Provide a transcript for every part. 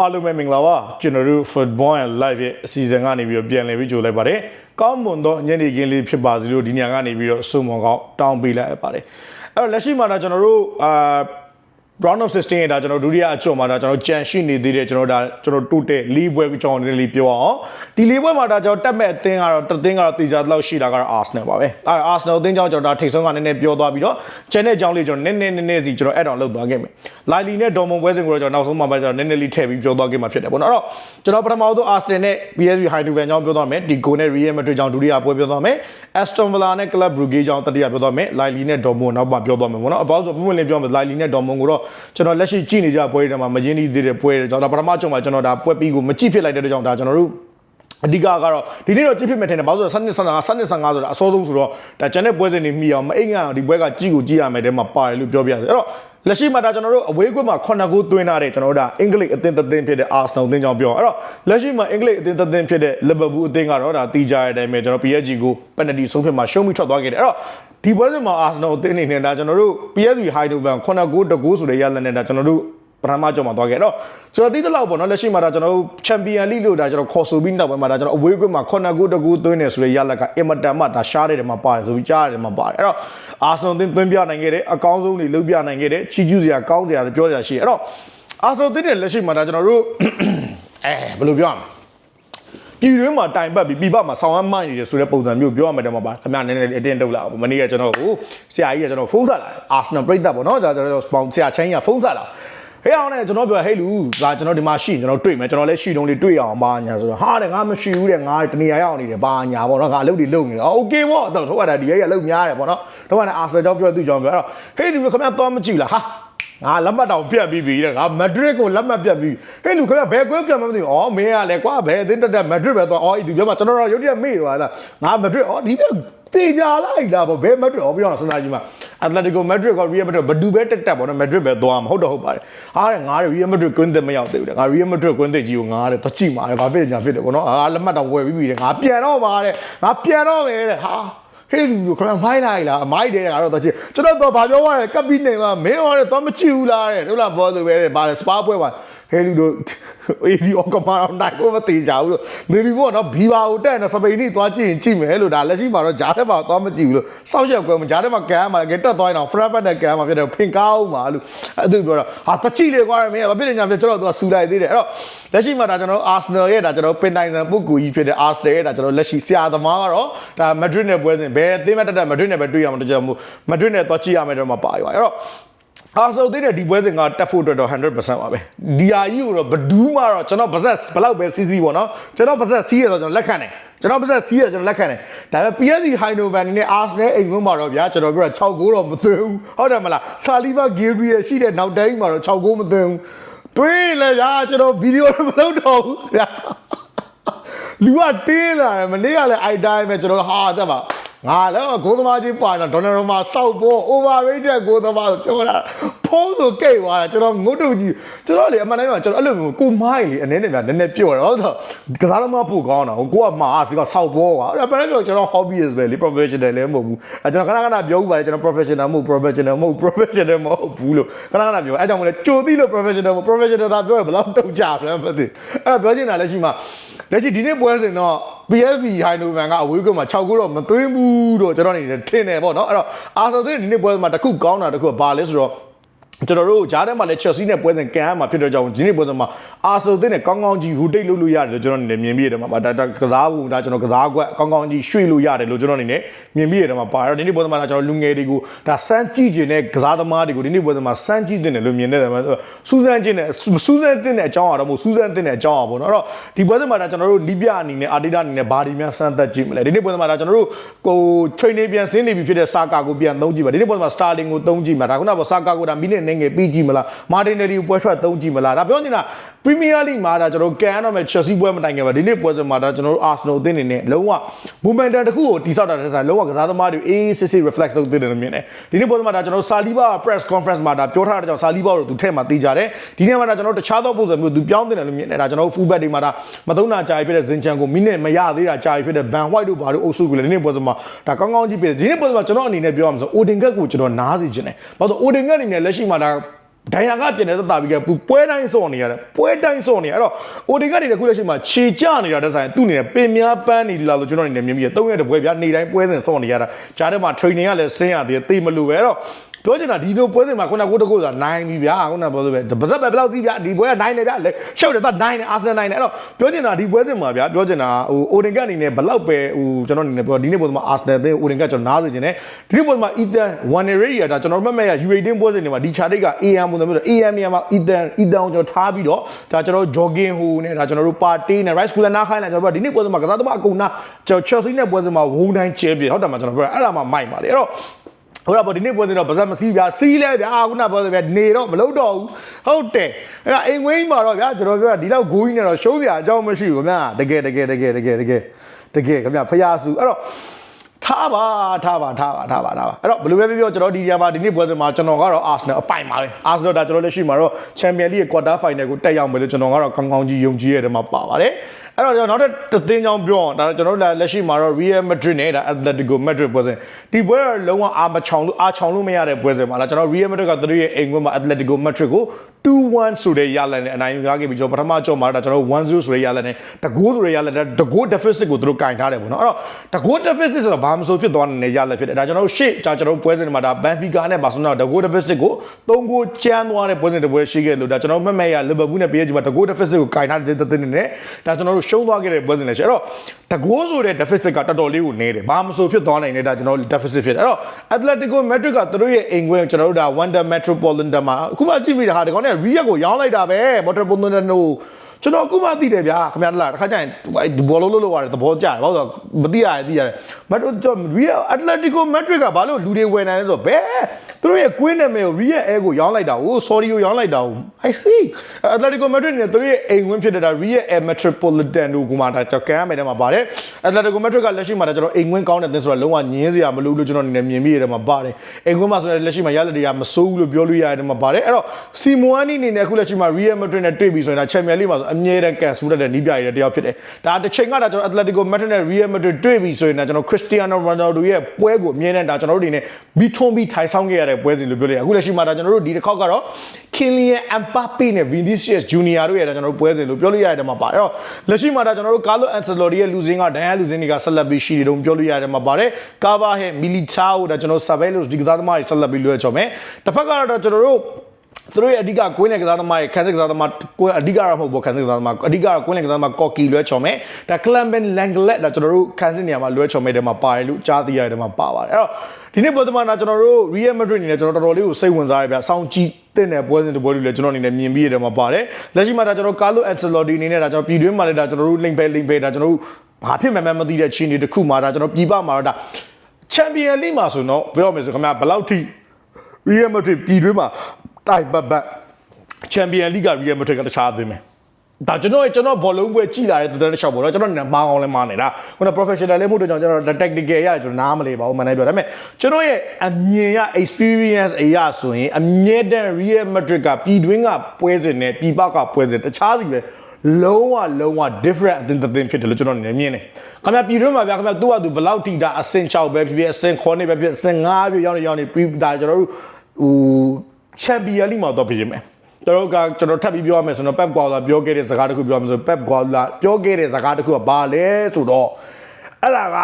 အားလုံးပဲမင်္ဂလာပါကျွန်တော်တို့ Football and Live ရဲ့အစီအစဉ်ကနေပြီးတော့ပြန်လည်ပြီးကြိုလိုက်ပါတယ်ကောင်းမွန်သောညနေခင်းလေးဖြစ်ပါစေလို့ဒီညကနေပြီးတော့စုံမွန်ကောင်းတောင်းပေးလိုက်ပါတယ်အဲ့တော့လက်ရှိမှာတော့ကျွန်တော်တို့အာ round of 16ရဲ့ဒါကျွန်တော်ဒုတိယအကျော်မှာဒါကျွန်တော်ကြံရှိနေသေးတယ်ကျွန်တော်ဒါကျွန်တော်တိုးတဲ့၄ပွဲကြောင်းနေလေးပြောအောင်ဒီ၄ပွဲမှာဒါကျွန်တော်တက်မဲ့အသင်းကတော့တသင်းကတော့တေချာတော့ရှိတာကတော့ Arsenal ပါပဲအဲ Arsenal အသင်းကြောင့်ကျွန်တော်ဒါထိတ်ဆုံးကနည်းနည်းပြောသွားပြီးတော့ကျန်တဲ့အကြောင်းလေးကျွန်တော်နည်းနည်းနည်းနည်းစီကျွန်တော်အဲ့တော့လောက်သွားခဲ့မယ်လိုင်လီနဲ့ဒေါ်မွန်ပွဲစဉ်ကိုတော့ကျွန်တော်နောက်ဆုံးမှာပဲကျွန်တော်နည်းနည်းလေးထည့်ပြီးပြောသွားခဲ့မှာဖြစ်တယ်ပေါ့နော်အဲ့တော့ကျွန်တော်ပထမဆုံး Arsenal နဲ့ PSV Eindhoven ကြောင့်ပြောသွားမယ်ဒီ goal နဲ့ Real Madrid ကြောင့်ဒုတိယပွဲပြောသွားမယ် Aston Villa နဲ့ Club Brugge ကြောင့်တတိယပြောသွားမယ်လိုင်လီနဲ့ဒေါ်မွန်နောက်မှပြောသွားမယ်ပေါ့နော်အပေါင်းဆိုပုံမှန်လေးပြောမယ်လိုင်လီနဲ့ဒေါ်မွန်ကိုတော့ကျွန်တော်လက်ရှိကြည့်နေကြပွဲတွေမှာမရင်းနှီးသေးတဲ့ပွဲတွေကျွန်တော်ဒါပထမချုပ်မှာကျွန်တော်ဒါပွဲပြီးကိုမကြည့်ဖြစ်လိုက်တဲ့အတွက်ကြောင့်ဒါကျွန်တော်တို့အဓိကကတော့ဒီနေ့တော့ကြည့်ဖြစ်မယ်ထင်တယ်ဘာလို့လဲဆိုတော့7နှစ်55 7နှစ်55ဆိုတာအစောဆုံးဆိုတော့ဒါကျန်တဲ့ပွဲစဉ်တွေမိအောင်မအိမ်ကဒီပွဲကကြည့်ကိုကြည့်ရမယ်တဲ့မှာပါတယ်လို့ပြောပြရတယ်အဲ့တော့လက်ရှိမှာဒါကျွန်တော်တို့အဝေးကွက်မှာ9ဂိုးသွင်းထားတဲ့ကျွန်တော်တို့ဒါအင်္ဂလိပ်အသင်းတစ်သင်းဖြစ်တဲ့ Arsenal အသင်းကြောင့်ပြောအဲ့တော့လက်ရှိမှာအင်္ဂလိပ်အသင်းတစ်သင်းဖြစ်တဲ့ Liverpool အသင်းကတော့ဒါတီးကြတဲ့အတိုင်းပဲကျွန်တော် PSG ကို penalty ဆုံးဖြတ်မှာရှုံးပြီးထွက်သွားခဲ့တယ်အဲ့တော့ ဒီပွဲစဉ်မှာ Arsenal အသင်းအနေနဲ့ဒါကျွန်တော်တို့ PSG Eindhoven 9ဂိုးတဂိုးဆိုတဲ့ရလနဲ့ဒါကျွန်တော်တို့ပထမကြောမှာသွားခဲ့တော့ကျွန်တော်သိတဲ့လောက်ပေါ့နော်လက်ရှိမှာဒါကျွန်တော်တို့ချန်ပီယံလိလို့ဒါကျွန်တော်ခေါ်ဆိုပြီးနောက်ပိုင်းမှာဒါကျွန်တော်အဝေးကွင်းမှာ9ဂိုးတကူသွင်းနေဆိုတဲ့ရလကအင်မတန်မှဒါရှားတဲ့တယ်မှာပါတယ်ဆိုပြီးကြားရတယ်မှာပါတယ်အဲ့တော့အာဆင်နယ်သွင်းပြနိုင်ခဲ့တယ်အကောင်းဆုံးတွေလုပ်ပြနိုင်ခဲ့တယ်ချီကျူးစရာကောင်းစရာတွေပြောစရာရှိတယ်အဲ့တော့အာဆင်နယ်လက်ရှိမှာဒါကျွန်တော်တို့အဲဘယ်လိုပြောရမလဲ ပြည်တွင်းမှာတိုင်ပတ်ပြီးပြည်ပမှာဆောင်းရမ်းမိုင်းနေတယ်ဆိုတဲ့ပုံစံမျိုးပြောရမယ်တော့မှာပါခင်ဗျာနည်းနည်းအတင်းတုပ်လာအောင်မနေ့ကကျွန်တော်ကိုဆရာကြီးကကျွန်တော်ဖုန်းဆက်လာတယ်အာဆင်နယ်ပြိတ္တာပေါ့နော်ဒါကျွန်တော်စပေါင်ဆရာချင်းကဖုန်းဆက်လာဟေးအောင်နဲ့ကျွန်တော်ပြောဟေးလူဒါကျွန်တော်ဒီမှာရှိကျွန်တော်တွေ့မယ်ကျွန်တော်လည်းရှိတုံးလေးတွေ့အောင်ပါညာဆိုတော့ဟာတဲ့ငါမရှိဘူးတဲ့ငါတနေရာရောက်နေတယ်ပါညာပေါ့နော်ငါအလုပ်တွေလုပ်နေတယ်โอเคပေါ့တော့ထုတ်ရတာဒီရဲ့အလုပ်များတယ်ပေါ့နော်တော့ကလည်းအာဆယ်ကြောင့်ပြောသူကြောင့်ပြောအဲ့တော့ဟေးလူခင်ဗျာသွားမကြည့်လားဟာ ငါလက်မှတ်တောင်ပြတ်ပြီးပြီတဲ့ငါမက်ဒရစ်ကိုလက်မှတ်ပြတ်ပြီးဟေးလူခင်ဗျာဘယ်ကွဲကံမသိဘူးဩမင်းကလည်းကွာဘယ်အသင်းတက်တက်မက်ဒရစ်ပဲသွားဩဒီပြောမှာကျွန်တော်တို့ရုပ်တရက်မေ့သွားတာငါမက်ဒရစ်ဩဒီပြတေချာလိုက်တာပေါ့ဘယ်မက်ဒရစ်ဩပြောအောင်စဉ်းစားကြည့်မှာအက်တလက်တီကိုမက်ဒရစ်ကရီယယ်မက်ဒရစ်ဘဒူပဲတက်တက်ပေါ့နော်မက်ဒရစ်ပဲသွားမှာဟုတ်တော့ဟုတ်ပါတယ်အားတဲ့ငါရီယယ်မက်ဒရစ်ကွင်းသက်မရောက်သေးဘူးတဲ့ငါရီယယ်မက်ဒရစ်ကွင်းသက်ကြီးကိုငါတဲ့တချိမှာတဲ့ဘာဖြစ်ညာဖြစ်တယ်ပေါ့နော်အားလက်မှတ်တော့ဝယ်ပြီးပြီတဲ့ငါပြန်တော့ပါတဲ့ငါပြန်တော့မယ်တဲ့ဟာ ဟေးလူခဏမိုင်းလိုက်လားအမိုက်တယ်ကတော့တချင်ကျွန်တော်တော့ဗာပြောရတဲ့ကပ်ပြီးနေမှာမင်းဟောတဲ့တော့မကြည့်ဘူးလားတဲ့ဟုတ်လားဘောလို့ပဲတဲ့ဗာလေစပါပွဲပါဟေးလူတို့အေးဒီအော်ကမာတော့နိုင်ကိုမသေးကြဘူးလို့မေဘီဘောနော်ဘီဘာကိုတက်နေစပိန်นี่သွားကြည့်ရင်ကြည့်မယ်လို့ဒါလက်ရှိမှာတော့ဂျားထဲမှာသွားမကြည့်ဘူးလို့စောက်ရက်ကွယ်မဂျားထဲမှာကန်မှာကဲတက်သွားရင်တော့ Frankfurt နဲ့ကန်မှာဖြစ်တယ်ဖင်ကောင်းမှာလို့အဲ့သူပြောတော့ဟာတကြည့်လေကွာမင်းကဘာဖြစ်နေညာဖြစ်ကျွန်တော်တို့ကစူလိုက်သေးတယ်အဲ့တော့လက်ရှိမှာဒါကျွန်တော် Arsenal ရဲ့ဒါကျွန်တော်ပင်နိုင်ဆန်ပုဂ္ဂိုလ်ကြီးဖြစ်တဲ့ Arsenal ရဲ့ဒါကျွန်တော်လက်ရှိဆရာသမားကတော့ဒါ Madrid နဲ့ပွဲစဉ်ဘယ်အသင်းမဲ့တက်တက် Madrid နဲ့ပဲတွေ့ရမှာတကြမို့ Madrid နဲ့သွားကြည့်ရမယ်တော့မှာပါရွာအဲ့တော့အာဆိုသေးတဲ့ဒီပွဲစဉ်ကတက်ဖို့အတွက်တော့100%ပါပဲဒီဟာကြီးကိုတော့ဘဒူးမှတော့ကျွန်တော်ပါဇက်ဘလောက်ပဲစီးစီးပေါ့နော်ကျွန်တော်ပါဇက်စီးရတော့ကျွန်တော်လက်ခံတယ်ကျွန်တော်ပါဇက်စီးရကျွန်တော်လက်ခံတယ်ဒါပေမဲ့ PSG Eindhoven နဲ့ Arsenal အိမ်ဝင်မှာတော့ဗျာကျွန်တော်ပြောတာ6ဂိုးတော့မသွင်းဘူးဟုတ်တယ်မလား Saliba Gabriel ရှိတဲ့နောက်တိုင်းမှာတော့6ဂိုးမသွင်းဘူးတွေးလေဗျာကျွန်တော်ဗီဒီယိုမလုပ်တော့ဘူးဗျာလူကတင်းလာတယ်မနေ့ကလည်းအိုက်တိုင်းပဲကျွန်တော်ဟာတက်ပါ ငါလည်းဂိုးသမားချင်းပါတော့ဒေါ်နယ်ရိုမာစောက်ပေါ် overrated ဂိုးသမားဆိုပြောတာဖုံးဆိုကိတ်သွားတာကျွန်တော်ငုတ်တုတ်ကြီးကျွန်တော်လေအမှန်တမ်းပြောကျွန်တော်အဲ့လိုမျိုးကိုမိုင်းလေအနေနဲ့များနည်းနည်းပြောတယ်ဟုတ်တော့ကစားသမားဖို့ကောင်းတာဟိုကိုကမှာစီကစောက်ပေါ်ကွာအဲ့ဒါပြောကျွန်တော် hobbyist ပဲလေ professional လည်းမဟုတ်ဘူးအဲကျွန်တော်ခဏခဏပြောဦးပါတယ်ကျွန်တော် professional မဟုတ် professional မဟုတ် professional မဟုတ်ဘူးလို့ခဏခဏပြောအဲကြောင့်မလဲကြိုသိလို့ professional မဟုတ် professional သာပြောရင်ဘယ်လောက်တုတ်ကြလဲမသိအဲ့ပြောချင်တာလည်းရှိမှ လက်ရှိဒီနေ့ပွဲစဉ်တော့ PSV Eindhoven ကအဝေးကွင်းမှာ6ခုတော့မသွင်းဘူးတော့ကျွန်တော်အနေနဲ့ထင်တယ်ပေါ့နော်အဲ့တော့အာဆယ်ဒီနေ့ပွဲမှာတခုကောင်းတာတခုကဘာလဲဆိုတော့ ကျွန်တော်တို့ဂျားထဲမှာလည်း Chelsea နဲ့ပွဲစဉ်ကန်ရမှာဖြစ်တဲ့ကြောင့်ဒီနေ့ပွဲစဉ်မှာအာဆယ်သင်းနဲ့ကောင်းကောင်းကြီး rotate လုပ်လို့ရတယ်လို့ကျွန်တော်အနေနဲ့မြင်ပြီးရတယ်မှာဒါဒါကစားဘူးဒါကျွန်တော်ကစားကွက်ကောင်းကောင်းကြီးရွှေ့လို့ရတယ်လို့ကျွန်တော်အနေနဲ့မြင်ပြီးရတယ်မှာပါတော့ဒီနေ့ပွဲစဉ်မှာကျွန်တော်လူငယ်တွေကိုဒါစမ်းကြည့်ခြင်းနဲ့ကစားသမားတွေကိုဒီနေ့ပွဲစဉ်မှာစမ်းကြည့်တဲ့လို့မြင်နေတယ်မှာစူးစမ်းခြင်းနဲ့စူးစမ်းတဲ့အကြောင်းအရာတော့မဟုတ်စူးစမ်းတဲ့အကြောင်းအရာပေါ့နော်အဲ့တော့ဒီပွဲစဉ်မှာဒါကျွန်တော်တို့နီးပြအနေနဲ့အာတီတာအနေနဲ့ဘာဒီများစမ်းသက်ကြည့်မလဲဒီနေ့ပွဲစဉ်မှာဒါကျွန်တော်တို့ကို training ပြန်ဆင်းနေပြီဖြစ်တဲ့စာကာကိုပြန်သုံးကြည့်ပါဒီနေ့ပွဲစဉ်မှာ starting ကိုသုံးကြည့်မှာဒါခုနကစာကာကိုဒါမိနစ်နဲ့ငယ်ပြီးကြည့်မလားမာတင်နယ်လီကိုပွဲထွက်သုံးကြည့်မလားဒါပြောနေတာ Premier League မှာဒါကျွန်တော်ကန်ရတော့မယ် Chelsea ပွဲမတိုင်ခင်ပါဒီနေ့ပွဲစဉ်မှာဒါကျွန်တော်တို့ Arsenal အသင်းနေနဲ့လုံးဝ momentum တစ်ခုကိုတိစောက်တာတဲ့ဆိုင်လုံးဝကစားသမားတွေအေးစစ်စစ် reflex လုပ်တဲ့တယ်လို့မြင်တယ်ဒီနေ့ပွဲစဉ်မှာဒါကျွန်တော် Saliba press conference မှာဒါပြောထားတဲ့ကြောင့် Saliba ကိုသူထဲမှာတေးကြတယ်ဒီနေ့မှာဒါကျွန်တော်တခြားသောပုံစံမျိုးသူပြောင်းတင်တယ်လို့မြင်တယ်ဒါကျွန်တော် full back တွေမှာဒါမသုံးတာကြာပြီဖြစ်တဲ့ Zinchan ကိုမိနစ်မရသေးတာကြာပြီဖြစ်တဲ့ Van White တို့ဘာလို့အုပ်စုကိုလည်းဒီနေ့ပွဲစဉ်မှာဒါကောင်းကောင်းကြည့်ပြတယ်ဒီနေ့ပွဲစဉ်မှာကျွန်တော်အနေနဲ့ပြောရမှာဆို Odingat ကိုကျွန်တော်နားစီခြင်းတယ်ဘာလို့ Odingat အနေနဲ့လက်ရှိမှာဒါဒိုင်ယာကပြင်နေတဲ့တာပြီးကပွဲတိုင်းစော့နေရတယ်ပွဲတိုင်းစော့နေရအဲ့တော့အိုဒီကနေတခုလက်ရှိမှာခြေကျနေတာတဲ့ဆိုင်သူ့အနေနဲ့ပင်များပန်းနေလာလို့ကျွန်တော်အနေနဲ့မြင်ပြီးတော့၃ရက်တပွဲပြနေတိုင်းပွဲစဉ်စော့နေရတာကြားထဲမှာ training ကလည်းဆင်းရသေးတယ်သိမလို့ပဲအဲ့တော့ ပြောချင်တာဒီလိုပွဲစဉ်မှာခုနကကိုတကိုဆိုတာနိုင်ပြီဗျာခုနကပြောလို့ပဲဗဇက်ပဲဘယ်လောက်စီးဗျာဒီပွဲကနိုင်တယ်ဗျာလေရှောက်တယ်တော့နိုင်တယ်အာဆင်နယ်နိုင်တယ်အဲ့တော့ပြောချင်တာဒီပွဲစဉ်မှာဗျာပြောချင်တာဟိုအိုဒင်ကအနေနဲ့ဘယ်လောက်ပဲဟိုကျွန်တော်အနေနဲ့ပြောဒီနေ့ပွဲစဉ်မှာအာဆင်နယ်အသင်းအိုဒင်ကကျွန်တော်နားစေချင်တယ်ဒီနေ့ပွဲစဉ်မှာအီတန်ဝန်နေရီယာဒါကျွန်တော်မှတ်မဲ့ရ U18 ပွဲစဉ်တွေမှာဒီချာတိတ်က AM ပုံစံမျိုးဆို AM နေရာမှာအီတန်အီတန်ကိုကျွန်တော်ထားပြီးတော့ဒါကျွန်တော် jogging ဟိုနဲ့ဒါကျွန်တော်တို့ပါတီးနဲ့ rice cooler နားခိုင်းလိုက်ကျွန်တော်တို့ဒီနေ့ပွဲစဉ်မှာကစားသမားအကုန်နာကျွန်တော် Chelsea နဲ့ပွဲစဉ်မှာဝုန်းတိုင်းကျဲပြဟုတ်တယ်မှာကျွန်တော်ပြောအဲ့ဒါမှမိုက်ပါတယ်အဲ့တော့ ဟုတ်တော့ဗောဒီနေ့ပွဲစဉ်တော့ဗဇက်မစီးဗျာစီးလဲဗျာခုနပြောတယ်ဗျာနေတော့မလုပ်တော့ဘူးဟုတ်တယ်အဲ့ဒါအိမ်ဝင်းမှာတော့ဗျာကျွန်တော်ပြောတာဒီတော့ဂိုးကြီးနဲ့တော့ရှုံးစရာအကြောင်းမရှိဘူးခင်ဗျာတကယ်တကယ်တကယ်တကယ်တကယ်တကယ်ခင်ဗျာဖျားစုအဲ့တော့ထားပါထားပါထားပါထားပါထားပါအဲ့တော့ဘယ်လိုပဲပြောပြောကျွန်တော်ဒီနေရာမှာဒီနေ့ပွဲစဉ်မှာကျွန်တော်ကတော့ Arsenal အပိုင်ပါပဲ Arsenal ဒါကျွန်တော်လက်ရှိမှာတော့ Champions League quarter final ကိုတက်ရောက်မယ်လို့ကျွန်တော်ကတော့ကောင်းကောင်းကြီးယုံကြည်ရတယ်မှာပါပါတယ် အဲ့တော့ကျွန်တော်နောက်ထပ်တစ်သင်းချောင်းပြောအောင်ဒါကျွန်တော်တို့လက်ရှိမှာတော့ Real Madrid နဲ့ဒါ Atletico Madrid ပွဲစဉ်ဒီပွဲတော့လုံးဝအာမချောင်လို့အာချောင်လို့မရတဲ့ပွဲစဉ်မှာလားကျွန်တော် Real Madrid ကသူတို့ရဲ့အိမ်ကွင်းမှာ Atletico Madrid ကို2-1ဆိုတဲ့ရလဒ်နဲ့အနိုင်ယူကားခဲ့ပြီးကျွန်တော်ပထမကြောမှာဒါကျွန်တော်1-0ဆိုတဲ့ရလဒ်နဲ့တကိုးဆိုတဲ့ရလဒ်နဲ့တကိုး deficit ကိုသူတို့ကင်ထားတယ်ပေါ့နော်အဲ့တော့တကိုး deficit ဆိုတော့ဘာမှမဆိုဖြစ်သွားတဲ့ရလဒ်ဖြစ်တယ်ဒါကျွန်တော်တို့ရှေ့ကျွန်တော်တို့ပွဲစဉ်မှာဒါ Benfica နဲ့ Barcelona တကိုး deficit ကို3ဂိုးကျန်းသွားတဲ့ပွဲစဉ်တစ်ပွဲရှိခဲ့လို့ဒါကျွန်တော်မှတ်မဲ့ရ Liverpool နဲ့ PSG မှာတကိုး deficit ကိုကင်ထားတဲ့တဲ့တဲ့နဲ့ဒါကျွန်တော်တို့ရှုံးသွားခဲ့တဲ့ပွဲစဉ်လည်းရှိအဲ့တော့တကိုးဆိုတဲ့ deficit ကတော်တော်လေးကိုနည်းတယ်ဘာမှမဆိုဖြစ်သွားနိုင်တယ်ဒါကျွန်တော် deficit ဖြစ်တယ်အဲ့တော့ Atletico Madrid ကသူတို့ရဲ့အိမ်ကွင်းကျွန်တော်တို့ဒါ Wanda Metropolitan မှာအခုမှကြည့်ပြီးတာဟာဒီကောင်နဲ့ Real ကိုရောင်းလိုက်တာပဲ Metropolitan တို့ ကျွန်တော်အခုမှသိတယ်ဗျာခင်ဗျားတို့လားတစ်ခါကျရင်ဒီဘောလုံးလို့လို့ရတယ်သဘောကျတယ်ဘာလို့ဆိုမသိရတယ်သိရတယ်မတ်ကျွန် Real Atletico Madrid ကဘာလို့လူတွေဝယ်နိုင်လဲဆိုတော့ဘယ်သူတို့ရဲ့ကွင်းနာမည်ကို Real Air ကိုရောင်းလိုက်တာကို sorry ကိုရောင်းလိုက်တာကို I see Atletico Madrid နဲ့သူတို့ရဲ့အိမ်ဝင်းဖြစ်တဲ့ဒါ Real Air Metropolitan တို့ကမှဒါကျွန်တော်ကမ်းရမယ်တဲ့မှာပါတယ် Atletico Madrid ကလက်ရှိမှာဒါကျွန်တော်အိမ်ဝင်းကောင်းတဲ့သင်းဆိုတော့လုံးဝညင်းစရာမလိုလို့ကျွန်တော်အနေနဲ့မြင်မိရတယ်မှာပါတယ်အိမ်ဝင်းမှာဆိုတော့လက်ရှိမှာရလက်တွေကမစိုးဘူးလို့ပြောလို့ရတယ်မှာပါတယ်အဲ့တော့ Simone အနေနဲ့အခုလက်ရှိမှာ Real Madrid နဲ့တွေ့ပြီဆိုရင်ဒါ Champions League မှာဆိုအမြဲတမ်းကန်ဆူရတဲ့နီးပြရတဲ့တယောက်ဖြစ်တယ်ဒါတစ်ချိန်ကဒါကျွန်တော် Atletico Madrid နဲ့ Real Madrid တွေ့ပြီဆိုရင်ဒါကျွန်တော် Cristiano Ronaldo ရဲ့ပွဲကိုအမြဲတမ်းဒါကျွန်တော်တို့အနေနဲ့မိထွန်းပြီးထိုင်ဆောင်ခဲ့ရတဲ့ပွဲစဉ်လို့ပြောလို့ရအခုလက်ရှိမှာဒါကျွန်တော်တို့ဒီတစ်ခေါက်ကတော့ Kylian Mbappe နဲ့ Vinicius Junior တို့ရဲ့ဒါကျွန်တော်တို့ပွဲစဉ်လို့ပြောလို့ရတယ်မှာပါအဲ့တော့လက်ရှိမှာဒါကျွန်တော်တို့ Carlo Ancelotti ရဲ့လူစင်းကဒန်ယာလူစင်းတွေကဆက်လက်ပြီးရှိတယ်လို့ပြောလို့ရတယ်မှာပါတယ်ကာဗာဟဲ Militao ဒါကျွန်တော် Savelos ဒီကစားသမားတွေဆက်လက်ပြီးလွှဲချော်မယ်တစ်ဖက်ကတော့ဒါကျွန်တော်တို့ သူတို့ရဲ့အဓိကကွင်းလယ်ကစားသမားရဲ့ခန်းစစ်ကစားသမားကွင်းအဓိကတော့မဟုတ်ဘူးခန်းစစ်ကစားသမားအဓိကတော့ကွင်းလယ်ကစားသမားကော်ကီလွှဲချော်မယ်ဒါကလမ်ဘန်လန်ဂလက်ဒါကျွန်တော်တို့ခန်းစစ်နေရာမှာလွှဲချော်မယ်တဲ့မှာပါတယ်လို့ကြားသိရတယ်မှာပါပါတယ်အဲ့တော့ဒီနေ့ပေါ်သမားနာကျွန်တော်တို့ Real Madrid အနေနဲ့ကျွန်တော်တော်တော်လေးကိုစိတ်ဝင်စားရပြစောင်းကြည့်တဲ့နယ်ပွဲစဉ်တစ်ပွဲတွေလည်းကျွန်တော်အနေနဲ့မြင်ပြီးရတယ်မှာပါတယ်လက်ရှိမှာဒါကျွန်တော်ကာလိုအန်ဆယ်လော်ဒီအနေနဲ့ဒါကျွန်တော်ပြည်တွင်းမှာလည်းဒါကျွန်တော်တို့လိမ့်ပဲလိမ့်ပဲဒါကျွန်တော်တို့ဘာဖြစ်မှန်းမသိတဲ့ချင်းတွေတစ်ခုမှာဒါကျွန်တော်ပြည်ပမှာတော့ဒါချန်ပီယံလိမှာဆိုတော့ပြောရမယ်ဆိုခင်ဗျာဘယ်လောက်ထိ Real Madrid ပြည်တွင်းမှာ တိုင်ပတ်ပတ်ချန်ပီယံလိက Real Madrid ကတခြားသိမယ်ဒါကျွန်တော်ကျွန်တော်ဘောလုံးပွဲကြည်လာတဲ့တဲ့တစ်ချောက်ပေါ့နော်ကျွန်တော်နာမားအောင်လဲမားနေတာခုန professional လေးမှုတော့ကျွန်တော် tactical ရကျွန်တော်နားမလဲပါဘူးမနိုင်ပြောဒါပေမဲ့ကျွန်တော်ရဲ့အမြင်ရ experience အရာဆိုရင်အမြဲတမ်း Real Madrid ကပြည်တွင်းကပွဲစဉ်နဲ့ပြည်ပကပွဲစဉ်တခြားစီပဲလုံးဝလုံးဝ different အသင်းတစ်သင်းဖြစ်တယ်လို့ကျွန်တော်နေမြင်တယ်။ခင်ဗျာပြည်တွင်းမှာဗျာခင်ဗျာသူ့ဟာသူဘယ်လောက်ထိဒါအဆင့်6ပဲဖြစ်ဖြစ်အဆင့်9ပဲဖြစ်အဆင့်5ပြည့်ရောက်နေရောက်နေ pre ဒါကျွန်တော်တို့ဟို champion league မှာတော့ပြင်မယ်။တို့ကကျွန်တော်ထပ်ပြီးပြောရမယ်ဆိုတော့ Pep Guardiola ပြောခဲ့တဲ့စကားတစ်ခုပြောရမယ်ဆို Pep Guardiola ပြောခဲ့တဲ့စကားတစ်ခုကဘာလဲဆိုတော့အဲ့ဒါက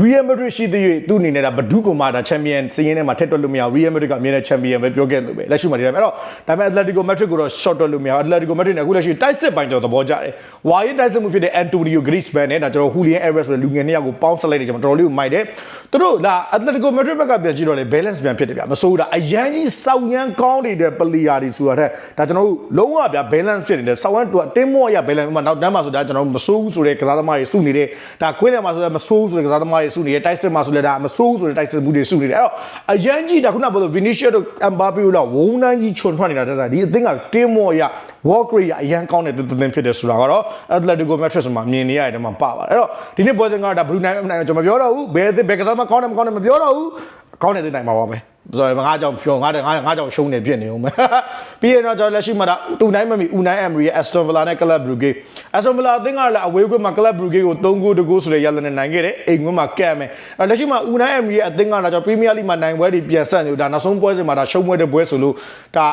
Real Madrid ရှိသေး၍သူ့အနေနဲ့ဒါဘဒုကမှဒါချန်ပီယံစီးရင်ထဲမှာထက်တွက်လို့မရဘူး Real Madrid ကအမြဲတမ်းချန်ပီယံပဲပြောခဲ့လို့ပဲလက်ရှိမှာဒီတိုင်းအဲ့တော့ဒါပေမဲ့ Atletico Madrid ကိုတော့ short တွက်လို့မရဘူး Atletico Madrid နဲ့အခုလက်ရှိတိုက်စစ်ပိုင်းကျွန်တော်သဘောကျတယ်။ဝါရင်တိုက်စစ်မှုဖြစ်တဲ့ Antonio Griezmann နဲ့ဒါကျွန်တော် Julian Alvarez ဆိုတဲ့လူငယ်နှစ်ယောက်ကိုပေါင်းစလိုက်တယ်ကျွန်တော်တော်တော်လေးကိုမိုက်တယ်။သူတို့ဒါ Atletico Madrid ဘက်ကပြန်ကြည့်တော့လေ balance ပြန်ဖြစ်တယ်ဗျာမစိုးတာအရန်ကြီးစောက်ရန်ကောင်းနေတဲ့ player တွေဆိုတာတဲ့ဒါကျွန်တော်တို့လုံးဝဗျာ balance ဖြစ်နေတယ်စောက်ရန်တူတင်းမော့ရ balance မှာနောက်တန်းမှာဆိုဒါကျွန်တော်တို့မစိုးဘူးဆိုတဲ့ကစားသမားတွေစုနေတယ်ဒါကွင်းထဲမှာဆိုတော့မစိုးဘူးဆိုတဲ့ကစားသမားတွေစုနေတယ်တိုက်စစ်မှာဆိုလည်းဒါမစိုးဘူးဆိုတဲ့တိုက်စစ်မှုတွေစုနေတယ်အဲ့တော့အရန်ကြီးဒါခုနကပြောလို့ Vinicius တို့ Mbappe တို့တော့ဝုန်းတန်းကြီးချွန်ထွက်နေတာတဲ့ဆိုင်ဒီအသင်းကတင်းမော့ရ walk rate ရအရန်ကောင်းတဲ့သင်းဖြစ်တယ်ဆိုတာကတော့ Atletico Madrid မှာမြင်နေရတယ်မှာပါပါတယ်အဲ့တော့ဒီနေ့ပွဲစဉ်ကတော့ဒါ Blue Nine ကျွန်တော်မပြောတော့ဘူးဘယ်ဘယ်ကစားသမားကောင်းတယ်မကောင်းတယ်မပြောတော့ဘူးကောင်းတဲ့သင်းနိုင်မှာပါပဲ ဆိုတော့ငါးကြောင့်ပြောငါးတဲ့ငါးငါးကြောင့်ရှုံးနေဖြစ်နေဦးမယ်ပြီးရင်တော့ကျွန်တော်လက်ရှိမှာဒါတူနိုင်မမီဦးနိုင်အမ်ရီရဲ့ Aston Villa နဲ့ Club Brugge Aston Villa အသင်းကလည်းအဝေးကွင်းမှာ Club Brugge ကို3ဂိုးတဂိုးဆိုတဲ့ရလနဲ့နိုင်ခဲ့တယ်အိမ်ကွင်းမှာကက်မယ်အဲလက်ရှိမှာဦးနိုင်အမ်ရီရဲ့အသင်းကလည်းကျွန်တော် Premier League မှာနိုင်ပွဲတွေပြန်ဆက်နေလို့ဒါနောက်ဆုံးပွဲစဉ်မှာဒါရှုံးပွဲတဲ့ပွဲဆိုလို့ဒါ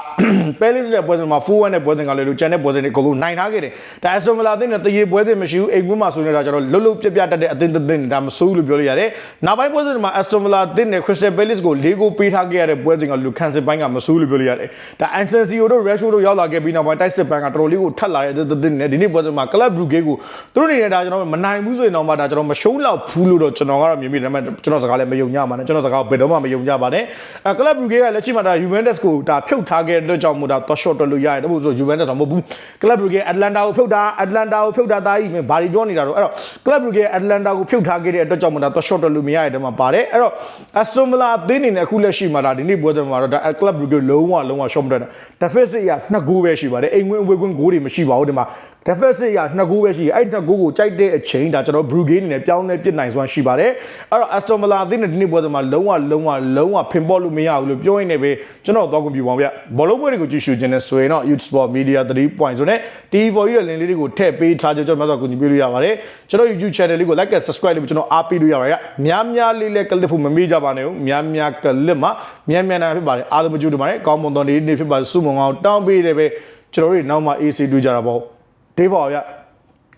Palace ရဲ့ပွဲစဉ်မှာ4-1တဲ့ပွဲစဉ်ကလည်းလို့ကျန်တဲ့ပွဲစဉ်တွေအကုန်လုံးနိုင်ထားခဲ့တယ်ဒါ Aston Villa အသင်းနဲ့တရေပွဲစဉ်မရှိဘူးအိမ်ကွင်းမှာဆိုနေတာကျွန်တော်လှုပ်လှုပ်ပြပြတတ်တဲ့အသင်းတစ်သင်းဒါမဆိုးလို့ပြောလို့ရတယ်နောက်ပိုင်းပွဲစဉ်မှာ Aston Villa အသင်းနဲ့ Crystal Palace ကို၄ဂိုးပေးထားခဲ့ရတဲ့ပွဲစဉ်ကလူခန်စစ်ပိုင်းကမဆိုးလို့ပြောလို့ရတယ်ဒါ Ansencio တို့ Rashford တို့ရောက်လာခဲ့ပြီးနောက်ပိုင်းတိုက်စစ်ပိုင်းကတော်တော်လေးကိုထပ်လာတဲ့သင်းနဲ့ဒီနေ့ပွဲစဉ်မှာ Club Brugge ကိုသူတို့အနေနဲ့ဒါကျွန်တော်မနိုင်ဘူးဆိုရင်တော့မှဒါကျွန်တော်မရှုံးလောက်ဘူးလို့တော့ကျွန်တော်ကတော့မြင်မိတယ်ဒါပေမဲ့ကျွန်တော်စကားလည်းမယုံကြပါနဲ့ကျွန်တော်စကားဘယ်တော့မှမယုံကြပါနဲ့အဲ Club Brugge ကလက်ရှိမှာဒါ Juventus ကိုဒါဖြုတ်ထားခဲ့တဲ့အတွက်ကြောင့်မို့ဒါတော့ short တက်လို့ရတယ်ဒါမို့ဆို Juventus တော့မဟုတ်ဘူး Club Brugge Atlanta ကိုဖြုတ်တာ Atlanta ကိုဖြုတ်တာတာကြီးမင်းဘာတွေပြောနေတာတော့အဲ့တော့ Club Brugge Atlanta ကိုဖြုတ်ထားခဲ့တဲ့အတွက်ကြောင့်မို့ဒါတော့ short တက်လို့မရတဲ့တဲမှာပါတယ်အဲ့တော့ Aston Villa အသင်းအနေနဲ့အခုလက်ရှိမှာဒါဒီနေ့ပွဲစဉ်မှာတော့ဒါ Club Brugge လုံးဝလုံးဝ short မတက်တာ deficit ရနှစ်ဂိုးပဲရှိပါတယ်အိမ်ဝင်အဝေးကွင်းဂိုးတွေမရှိပါဘူးဒီမှာ deficit ရနှစ်ဂိုးပဲရှိတယ်အဲ့ဒီနှစ်ဂိုးကိုကြိုက်တဲ့အချိန်ဒါကျွန်တော် Brugge အနေနဲ့ပြောင်းလဲပြစ်နိုင်စွမ်းရှိပါတယ်အဲ့တော့ Aston Villa အသင်းနဲ့ဒီနေ့ပွဲစဉ်မှာလုံးဝလုံးဝလုံးဝဖင်ပေါ်လို့မရဘူးလို့ပြောရင်းနဲ့ပဲကျွန်တော်တော့ကွန်ပျူတာဗျဘောလုံးပွဲတွေကိုကြည့်ရှုခြင်းနဲ့ဆိုရင်တော့ Youth Sport Media 3 point ဆိုနဲ့ TV4 ရဲ့ link လေးတွေကိုထည့်ပေးထားကြကျွန်တော်မှတော့ကူညီပေးလို့ရပါတယ်ကျွန်တော် YouTube channel လေးကို like and subscribe လုပ်ပြီးကျွန်တော်အားပေးလို့ရပါတယ်များများလေးလေးကလစ်ဖို့မမေ့ကြပါနဲ့ဦးများများကလစ်မှာများများနာဖြစ်ပါတယ်အားလုံးမကြိုးတပါတယ်ကောင်းမွန်တော်နေ့နေ့ဖြစ်ပါစုမုံအောင်တောင်းပေးတယ်ပဲကျွန်တော်တို့နောက်မှ AC တွေ့ကြတာပေါ့ ဒေးပါဗျ